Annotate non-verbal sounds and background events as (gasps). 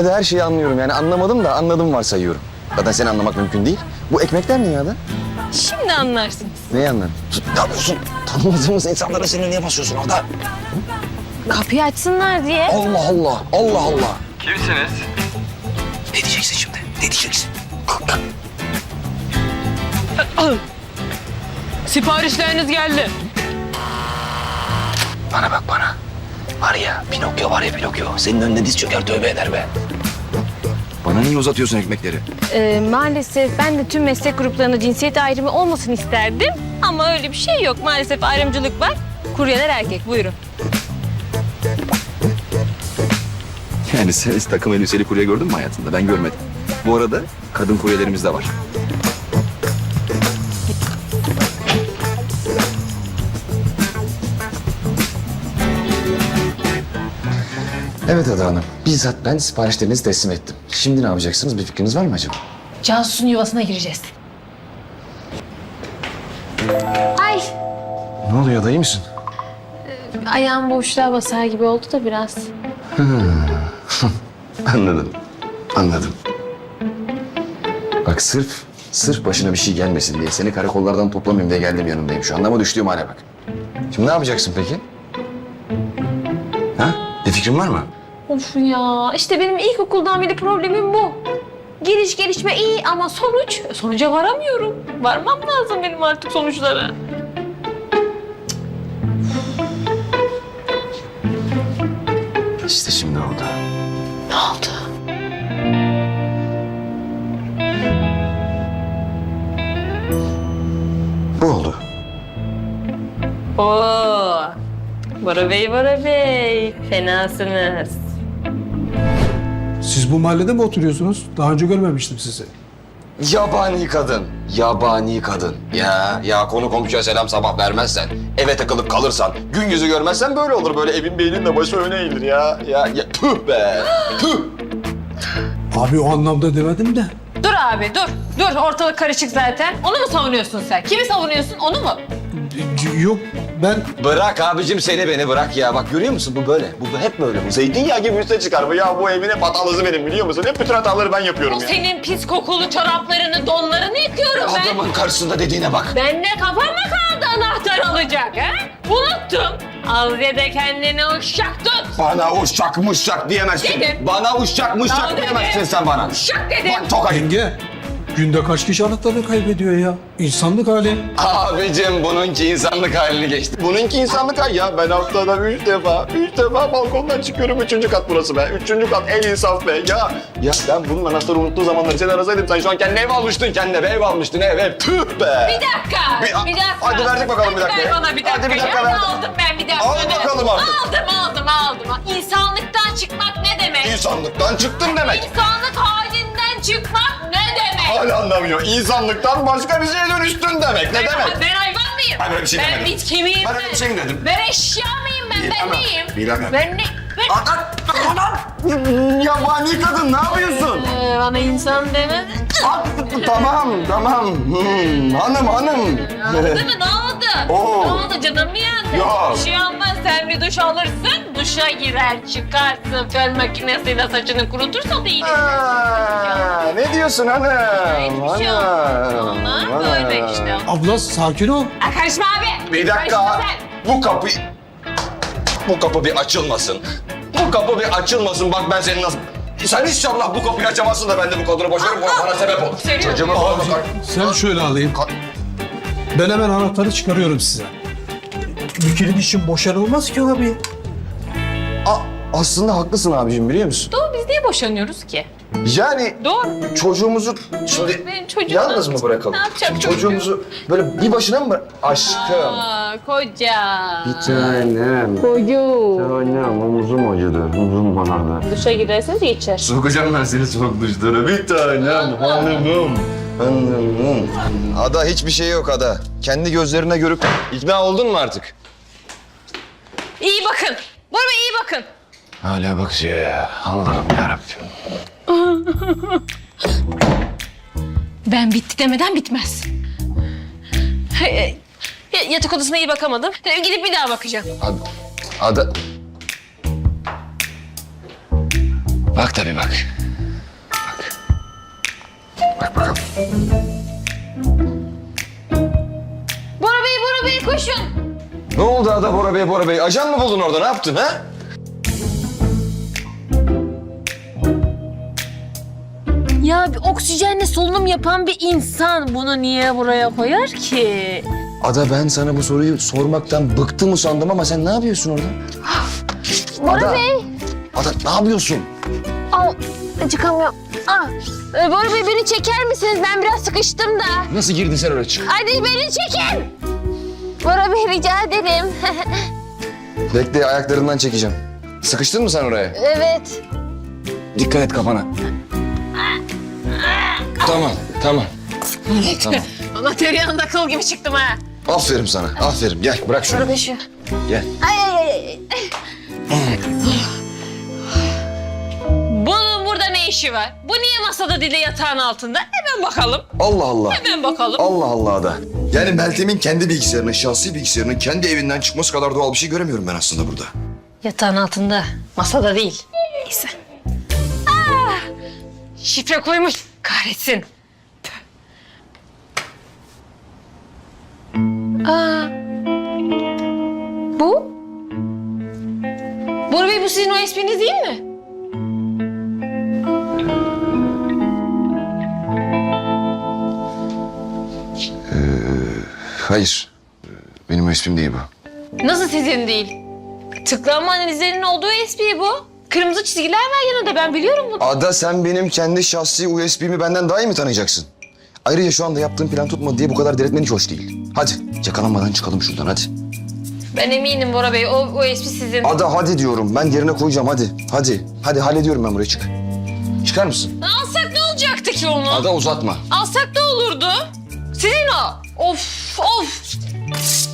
Hadi her şeyi anlıyorum yani anlamadım da anladım varsayıyorum. Zaten seni anlamak mümkün değil. Bu ekmekler ne ya da? Şimdi anlarsınız. Neyi anladın? Ne yapıyorsun? Tanımadığımız insanlara seni niye basıyorsun orada? Kapıyı açsınlar diye. Allah Allah, Allah Allah. Kimsiniz? Ne diyeceksin şimdi? Ne diyeceksin? Siparişleriniz geldi. Var ya Pinokyo var ya Pinokyo. Senin önüne diz çöker tövbe eder be. Bana niye uzatıyorsun ekmekleri? Ee, maalesef ben de tüm meslek gruplarında cinsiyet ayrımı olmasın isterdim. Ama öyle bir şey yok. Maalesef ayrımcılık var. Kuryeler erkek. Buyurun. Yani sen hiç takım elbiseli kurye gördün mü hayatında? Ben görmedim. Bu arada kadın kuryelerimiz de var. Evet Ada Hanım. Bizzat ben siparişlerinizi teslim ettim. Şimdi ne yapacaksınız? Bir fikriniz var mı acaba? Cansu'nun yuvasına gireceğiz. Ay, Ne oluyor dayı mısın? ayağım boşluğa basar gibi oldu da biraz. (laughs) Anladım. Anladım. Bak sırf, sırf başına bir şey gelmesin diye seni karakollardan toplamayayım diye geldim yanındayım şu anda ama düştüğüm hale bak. Şimdi ne yapacaksın peki? Ha? Bir fikrin var mı? Of ya, işte benim ilkokuldan beri problemim bu. Giriş gelişme iyi ama sonuç, sonuca varamıyorum. Varmam lazım benim artık sonuçlara. İşte şimdi oldu. Ne oldu? Bu oldu. Oo, Bora Bey, Bora Bey. Fenasınız. Siz bu mahallede mi oturuyorsunuz? Daha önce görmemiştim sizi. Yabani kadın. Yabani kadın. Ya ya konu komşuya selam sabah vermezsen, eve takılıp kalırsan, gün yüzü görmezsen böyle olur. Böyle evin beynin de başı öne eğilir ya. Ya, ya tüh be. tüh. Abi o anlamda demedim de. Dur abi, dur. Dur, ortalık karışık zaten. Onu mu savunuyorsun sen? Kimi savunuyorsun, onu mu? Yok ben Bırak abicim seni beni bırak ya. Bak görüyor musun bu böyle. Bu hep böyle. Bu zeytinyağı gibi üste çıkar bu. Ya bu evin hep hatalısı benim biliyor musun? Hep bütün hataları ben yapıyorum O ya. senin pis kokulu çoraplarını, donlarını yıkıyorum ben. Adamın karşısında dediğine bak. Ben de kafama kaldı anahtar alacak ha? Unuttum. Al ya da kendine uşak tut. Bana uşak muşak diyemezsin. Dedim. Bana uşak dedim. diyemezsin sen bana. Uşak dedim. Bak tokayım. yenge günde kaç kişi anahtarını kaybediyor ya? İnsanlık hali. Abicim bununki insanlık halini geçti. Bununki insanlık hali ya. Ben haftada üç defa, üç defa balkondan çıkıyorum. Üçüncü kat burası be. Üçüncü kat en insaf be. Ya, ya ben bunun anahtarı unuttuğu zamanları seni arasaydım sen şu an kendine ev almıştın. Kendine ev almıştın ev ev. Tüh be. Bir dakika, Bir- bir, dakika. hadi verdik bakalım bir Hadi dakika. Ver bana bir dakika. Hadi bir dakika ya. Aldım ben bir dakika. Al bakalım artık. Aldım, aldım, aldım. İnsanlıktan çıkmak ne demek? İnsanlıktan çıktın demek. İnsanlık halinden çıkmak? Hala anlamıyor. İnsanlıktan başka bir şeye dönüştün demek. Ne demek? ben hayvan mıyım? Ben öyle bir şey ben demedim. bitki miyim Ben öyle bir şey mi dedim? Ben eşya mıyım ben? Ben Bilemem, neyim? bilemem. Ben ne? Ben... At, at. Yabani kadın ne yapıyorsun? Ee, bana insan demedin. At, tamam tamam. Hmm, hanım hanım. Değil mi? Ne oldu? Oo. Ne oldu? Canım mı yandı? Yok. Bir şey olmaz. Sen bir duş alırsın. Duşa girer, çıkarsın. Fön makinesiyle saçını kurutursa da iyi. Aa, ne diyorsun hanım? Hiçbir şey olmaz. Onlar böyle işte. Abla sakin ol. Aa, karışma abi. Bir dakika. Bu kapı... Bu kapı bir açılmasın. Bu kapı bir açılmasın. Bak ben senin nasıl... Sen inşallah bu kapıyı açamazsın da ben de bu kadını boşarım. Bu bana sebep ol. Seviyorum. Çocuğumu bakar. Sen şöyle alayım. Ka- Ben hemen anahtarı çıkarıyorum size. Bir kilit için boşanılmaz ki abi. A- aslında haklısın abicim biliyor musun? Doğru biz niye boşanıyoruz ki? Yani Doğru. çocuğumuzu şimdi Benim çocuğum yalnız mı bırakalım? Ne yapacak çocuğumuzu böyle bir başına mı bıra- Aşkım. Aa, koca. tanem. Koyu. Tanem omuzum acıdı. Omuzum banardı. Duşa girerseniz geçer. Sokacağım ben seni soğuk duşlara. Bir tanem hanımım. Hanımım. Ada hiçbir şey yok Ada. Kendi gözlerine görüp ikna oldun mu artık? İyi bakın. Bora Bey iyi bakın. Hala bakıyor ya. Allah'ım yarabbim. Ben bitti demeden bitmez. Hey, Yatak odasına iyi bakamadım. Ee, Gidip bir daha bakacağım. Ada... Ada... Bak tabii bak. Bak. Bak bakalım. Bora Bey, Bora Bey koşun. Ne oldu Ada Bora Bey, Bora Bey? Ajan mı buldun orada? Ne yaptın ha? Ya bir oksijenle solunum yapan bir insan bunu niye buraya koyar ki? Ada ben sana bu soruyu sormaktan bıktım sandım ama sen ne yapıyorsun orada? (gasps) Bora Ada. Bey. Ada ne yapıyorsun? Al, çıkamıyorum. Ah, e, Bora Bey beni çeker misiniz? Ben biraz sıkıştım da. Nasıl girdin sen oraya çık? Hadi beni çekin. Bora Bey rica ederim. (laughs) Bekle ayaklarından çekeceğim. Sıkıştın mı sen oraya? evet. Dikkat et kafana. Tamam, tamam. tamam. (laughs) Ama tereyağında kıl gibi çıktım ha. Aferin sana, aferin. Gel bırak şunu. Bora Bey şu. Gel. Ay ay, ay. Bunun burada ne işi var? Bu niye masada dili yatağın altında? Hemen bakalım. Allah Allah. Hemen bakalım. Allah Allah da. Yani Meltem'in kendi bilgisayarının, şahsi bilgisayarının kendi evinden çıkması kadar doğal bir şey göremiyorum ben aslında burada. Yatağın altında. Masada değil. Neyse. Ah! Şifre koymuş. Kahretsin. Aa. Bu? Bora Bey bu sizin o espriniz değil mi? Hayır. Benim ismim değil bu. Nasıl sizin değil? Tıklanma analizlerinin olduğu espri bu. Kırmızı çizgiler var yanında ben biliyorum bunu. Ada sen benim kendi şahsi USB'mi benden daha iyi mi tanıyacaksın? Ayrıca şu anda yaptığım plan tutmadı diye bu kadar diretmen hiç hoş değil. Hadi yakalanmadan çıkalım şuradan hadi. Ben eminim Bora Bey o, o espri sizin. Ada hadi diyorum ben yerine koyacağım hadi. Hadi. Hadi hallediyorum ben buraya çık. Çıkar mısın? Alsak ne olacaktı ki onu? Ada uzatma. Alsak ne olurdu? Sizin o. Of of.